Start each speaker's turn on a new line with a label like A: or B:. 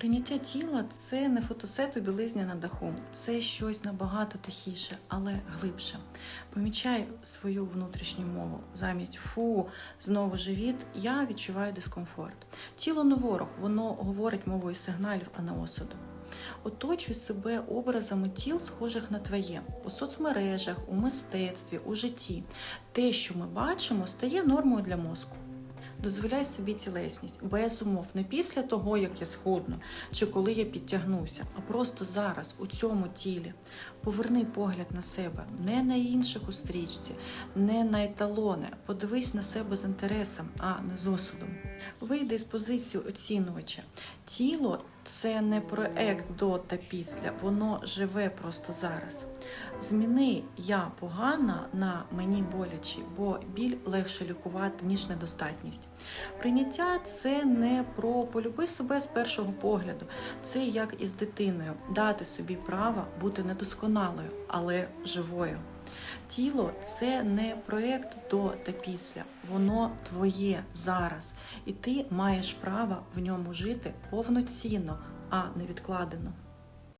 A: Прийняття тіла це не фотосет у білизні на даху, це щось набагато тихіше, але глибше. Помічай свою внутрішню мову. Замість фу, знову живіт, я відчуваю дискомфорт. Тіло не ворог, воно говорить мовою сигналів, а не осуду. Оточуй себе образами тіл, схожих на твоє, у соцмережах, у мистецтві, у житті. Те, що ми бачимо, стає нормою для мозку. Дозволяй собі тілесність без умов, не після того, як я схудну, чи коли я підтягнуся, а просто зараз, у цьому тілі. Поверни погляд на себе, не на інших у стрічці, не на еталони. Подивись на себе з інтересом, а не з осудом. Вийди з позиції оцінювача. Тіло це не проект до та після, воно живе просто зараз. Зміни я погана на мені боляче, бо біль легше лікувати, ніж недостатність. Прийняття це не про полюби себе з першого погляду, це як із дитиною дати собі право бути недосконалою, але живою. Тіло це не проєкт до та після, воно твоє зараз, і ти маєш право в ньому жити повноцінно, а не відкладено.